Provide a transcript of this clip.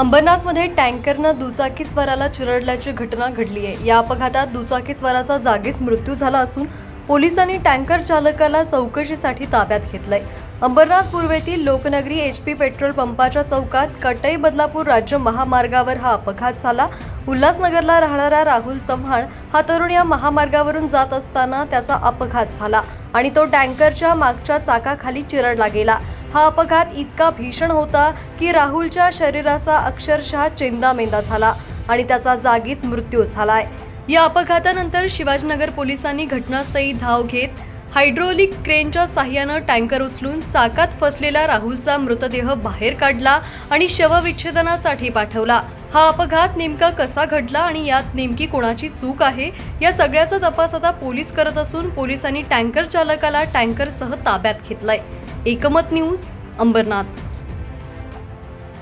अंबरनाथमध्ये टँकरनं दुचाकीस्वाराला चिरडल्याची घटना घडली आहे. या अपघातात दुचाकीस्वाराचा जागीच मृत्यू झाला असून पोलिसांनी टँकर चालकाला चौकशीसाठी ताब्यात घेतलंय. अंबरनाथ पूर्वेतील लोकनगरी एच पी पेट्रोल पंपाच्या चौकात कटई बदलापूर राज्य महामार्गावर हा अपघात झाला. उल्हासनगरला राहणारा राहुल चव्हाण हा तरुण या महामार्गावरून जात असताना त्याचा अपघात झाला आणि तो टँकरच्या मागच्या चाकाखाली चिरडला गेला. हा अपघात इतका भीषण होता की राहुलच्या शरीराचा अक्षरशः चेंदामेंदा झाला आणि त्याचा जागीच मृत्यू झालाय. या अपघातानंतर शिवाजीनगर पोलिसांनी घटनास्थळी धाव घेत हायड्रोलिक क्रेनच्या साह्यानं टँकर उचलून चाकात फसलेला राहुलचा मृतदेह बाहेर काढला आणि शवविच्छेदनासाठी पाठवला. हा अपघात नेमका कसा घडला आणि यात नेमकी कोणाची चूक आहे या सगळ्याचा तपास आता पोलीस करत असून पोलिसांनी टँकर चालकाला टँकरसह ताब्यात घेतलाय. एकमत न्यूज अंबरनाथ.